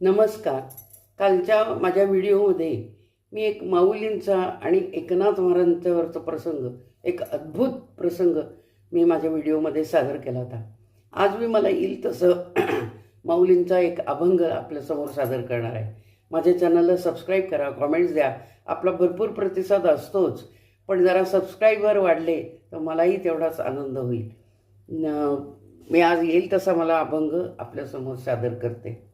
नमस्कार. कालच्या माझ्या व्हिडिओमध्ये मी एक माऊलींचा आणि एकनाथ महाराजांच्यावरचा प्रसंग एक अद्भुत प्रसंग मी माझ्या व्हिडिओमध्ये सादर केला होता. आज मी मला येईल तसं माऊलींचा एक अभंग आपल्यासमोर सादर करणार आहे. माझ्या चॅनलला सबस्क्राईब करा कॉमेंट्स द्या. आपला भरपूर प्रतिसाद असतोच पण जरा सबस्क्राईबर वाढले तर मलाही तेवढाच आनंद होईल. मी आज येईल तसा मला अभंग आपल्यासमोर सादर करते.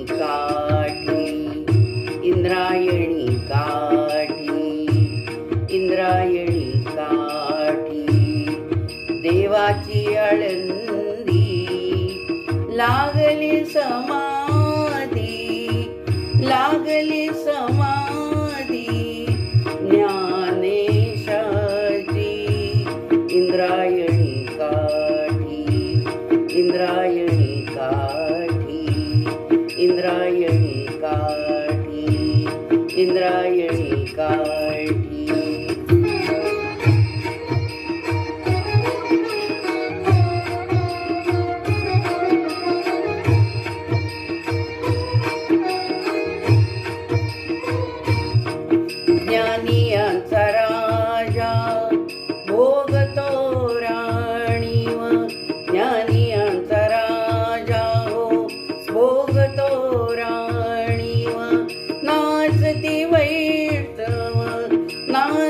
लागली समाधी लागली समाधी ज्ञानेशाची इंद्रायणी काठी इंद्रायणी काठी इंद्रायणी काठी इंद्रायणी काठी.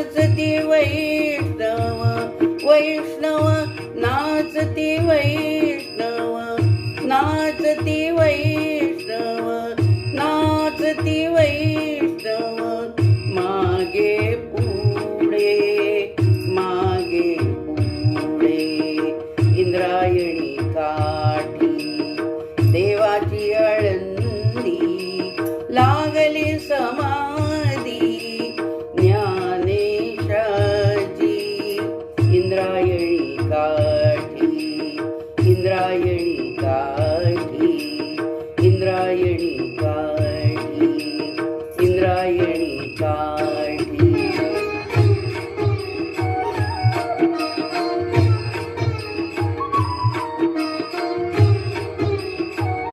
नाचती वैष्णव वैष्णव नाचती वैष्णव नाचती वैष्णव नाचती இந்திராயழி கா